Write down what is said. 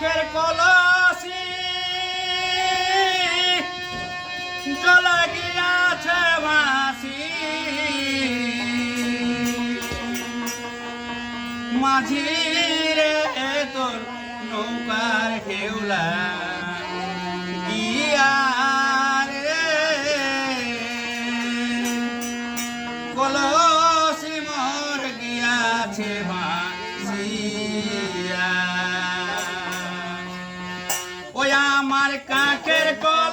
আখের কলসি জলে গিয়াছে ভাসি মাঝি রে তোর নৌকার হেউলা গিয়া রে। কলসি মোর গিয়াছে ভাসি আমার কাঠের কর।